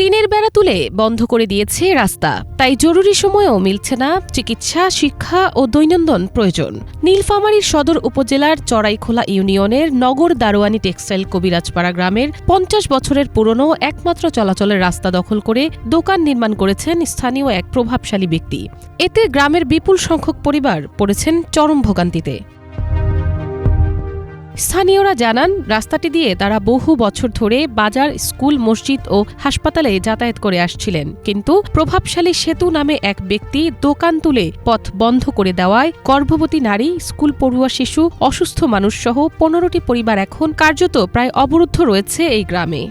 টিনের বেড়া তুলে বন্ধ করে দিয়েছে রাস্তা। তাই জরুরি সময়েও মিলছে না চিকিৎসা, শিক্ষা ও দৈনন্দিন প্রয়োজন। নীলফামারীর সদর উপজেলার চড়াইখোলা ইউনিয়নের নগর দারোয়ানি টেক্সটাইল কবিরাজপাড়া গ্রামের পঞ্চাশ বছরের পুরনো একমাত্র চলাচলের রাস্তা দখল করে দোকান নির্মাণ করেছেন স্থানীয় এক প্রভাবশালী ব্যক্তি। এতে গ্রামের বিপুল সংখ্যক পরিবার পড়েছেন চরম ভোগান্তিতে। স্থানীয়রা জানান রাস্তাটি দিয়ে তারা বহু বছর ধরে বাজার স্কুল মসজিদ ও হাসপাতালে যাতায়াত করে আসছিলেন। কিন্তু প্রভাবশালী সেতু নামে এক ব্যক্তি দোকান তুলে পথ বন্ধ করে দেওয়ায় গর্ভবতী নারী স্কুল পড়ুয়া শিশু অসুস্থ মানুষ সহ পনেরোটি পরিবার এখন কার্যত প্রায় অবরুদ্ধ রয়েছে এই গ্রামে।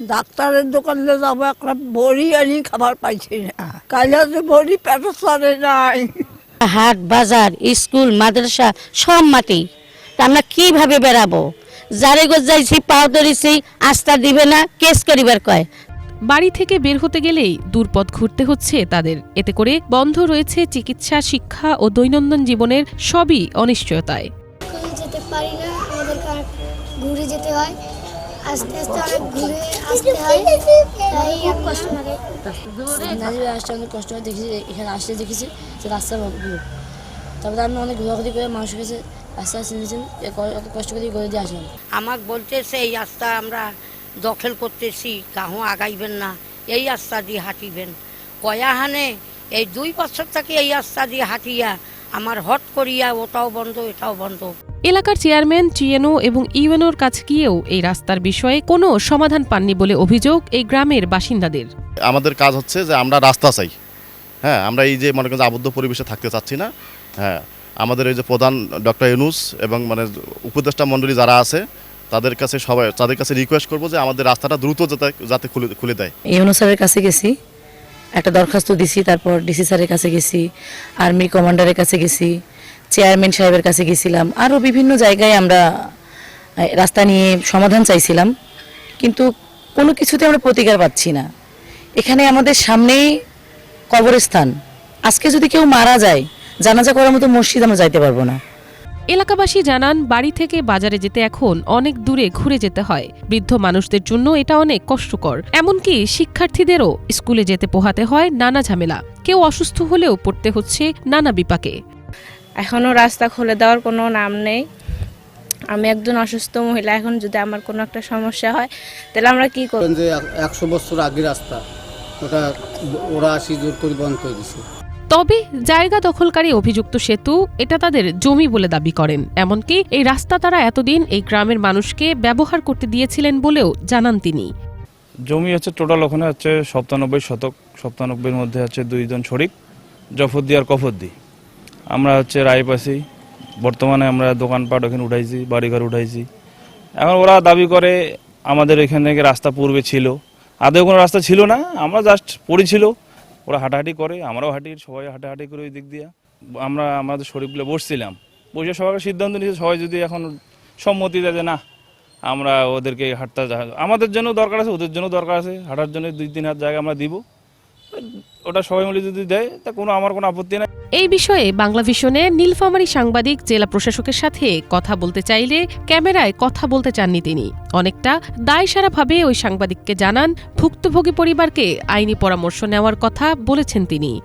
ডাক্তারের দোকানে যাব একটা বড়ি আনি খাবার পাইছি না। কাইলে বড়ি পেটে চলে নাই। হাট বাজার স্কুল মাদ্রাসা সব মাটি। তা আমরা কীভাবে বেড়াবো? যারে গোজ যাইছি পাও ধরেছি আস্থা দিবে না কেস করিবার কয়? বাড়ি থেকে বের হতে গেলেই দূরপথ ঘুরতে হচ্ছে তাদের। এতে করে বন্ধ রয়েছে চিকিৎসা শিক্ষা ও দৈনন্দিন জীবনের সবই অনিশ্চয়তায়। যেতে পারি না আমাদেরকে অনেক ঘুরে যেতে হয়। আস্তে আস্তে অনেক ঘুরে আসতে হয় তাই কষ্ট লাগে। নাজির আসতে অনেক কষ্ট হয় দেখেছি এখানে আসতে দেখেছি যে রাস্তা তারপরে আমি অনেক ঘোরাঘুরি করে মানুষের কাছে রাস্তা চিনেছেন অত কষ্ট করে করে দিয়ে আসলাম আমাকে বলতেছে এই রাস্তা আমরা দখল করতেছি কাহু আগাইবেন না। এই রাস্তা দিয়ে হাঁটিবেন। কয়া হানে এই দুই বছর থেকে এই রাস্তা দিয়ে হাঁটিয়া আমার হট করিয়া ওটাও বন্ধ এটাও বন্ধ। এলাকার চেয়ারম্যান টিএনও এবং ইউএনওর কাছে গিয়েও এই রাস্তার বিষয়ে কোনো সমাধান পাননি বলে অভিযোগ এই গ্রামের বাসিন্দাদের। আমাদের কাজ হচ্ছে যে আমরা রাস্তা চাই। হ্যাঁ আমরা এই যে মনে করেন আবদ্ধ পরিবেশে থাকতে চাচ্ছি না। হ্যাঁ আমাদের এই যে প্রধান ডক্টর ইউনুস এবং মানে উপদেষ্টা মণ্ডলী যারা আছে, তাদের কাছে সবাই, তাদের কাছে রিকোয়েস্ট করব যে আমাদের রাস্তাটা দ্রুত যাতে যাতে খুলে খুলে দেয়। ইউনো স্যারের কাছে গেছি। একটা দরখাস্ত দিছি, তারপর ডিসি স্যারের কাছে গেছি আর্মি কমান্ডারের কাছে গেছি চেয়ারম্যান সাহেবের কাছে গেছিলাম আরও বিভিন্ন জায়গায় আমরা রাস্তা নিয়ে সমাধান চাইছিলাম। কিন্তু কোনো কিছুতে আমরা প্রতিকার পাচ্ছি না। এখানে আমাদের সামনেই কবরস্থান। আজকে যদি কেউ মারা যায় জানাজা করার মতো মসজিদ আমরা যাইতে পারব না। এলাকাবাসী জানান বাড়ি থেকে বাজারে যেতে এখন অনেক দূরে ঘুরে যেতে হয়। বৃদ্ধ মানুষদের জন্য এটা অনেক কষ্টকর। এমনকি শিক্ষার্থীদেরও স্কুলে যেতে পোহাতে হয় নানা ঝামেলা। কেউ অসুস্থ হলেও পড়তে হচ্ছে নানা বিপাকে। এখনও রাস্তা খুলে দেওয়ার কোনো নাম নেই। আমি একজন অসুস্থ মহিলা এখন যদি আমার কোনো একটা সমস্যা হয় তাহলে আমরা কি করব? যে একশো বছর আগের রাস্তা ওটা ওরা আসি জোর করে বন্ধ করে দিছে। তবে জায়গা দখলকারী অভিযুক্ত সেতু এটা তাদের জমি বলে দাবি করেন। এমনকি এই রাস্তা তারা এতদিন এই গ্রামের মানুষকে ব্যবহার করতে দিয়েছিলেন বলেও জানান তিনি। জমি হচ্ছে টোটাল ওখানে হচ্ছে সপ্তানব্বই শতক, সপ্তানব্বইয়ের মধ্যে হচ্ছে দুইজন শরিক জফরদি আর কফরদি আমরা হচ্ছে রায়পাশি, বর্তমানে আমরা দোকানপাট ওখানে উঠাইছি, বাড়িঘর উঠাইছি। এখন ওরা দাবি করে আমাদের এখান রাস্তা পূর্বে ছিল। আদৌ কোনো রাস্তা ছিল না, আমরা জাস্ট পড়েছিল ওরা হাঁটাহাঁটি করে, আমরাও হাঁটি, সবাই হাঁটাহাঁটি করে ওই দিক দিয়ে। আমরা আমাদের শরীরগুলো বসছিলাম। বসে সবাইকে সিদ্ধান্ত নিয়েছে, সবাই যদি এখন সম্মতি দেয় যে না, আমরা ওদেরকে হাঁটতে আমাদের জন্য দরকার আছে, ওদের জন্য দরকার আছে, হাঁটার জন্য দুই, তিন হাত জায়গা আমরা দিব। ওটা সবাই মিলে যদি দেয়, তা কোনো, আমার কোনো আপত্তি নাই। এই বিষয়ে বাংলা ভিশনে নীলফামারী সাংবাদিক, জেলা প্রশাসকের সাথে কথা বলতে চাইলে ক্যামেরায় কথা বলতে চাননি তিনি। অনেকটা দায়সারাভাবে ওই সাংবাদিককে জানান, ভুক্তভোগী পরিবারকে আইনি পরামর্শ নেওয়ার কথা বলেছেন তিনি।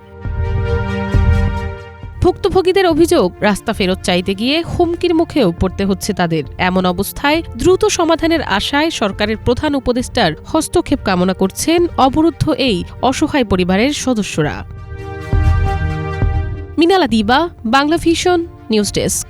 ভুক্তভোগীদের অভিযোগ, রাস্তা ফেরত চাইতে গিয়ে হুমকির মুখেও পড়তে হচ্ছে তাদের। এমন অবস্থায় দ্রুত সমাধানের আশায় সরকারের প্রধান উপদেষ্টার হস্তক্ষেপ কামনা করছেন অবরুদ্ধ এই অসহায় পরিবারের সদস্যরা। মিনালা দিবা বাংলা ভিশন নিউজ ডেস্ক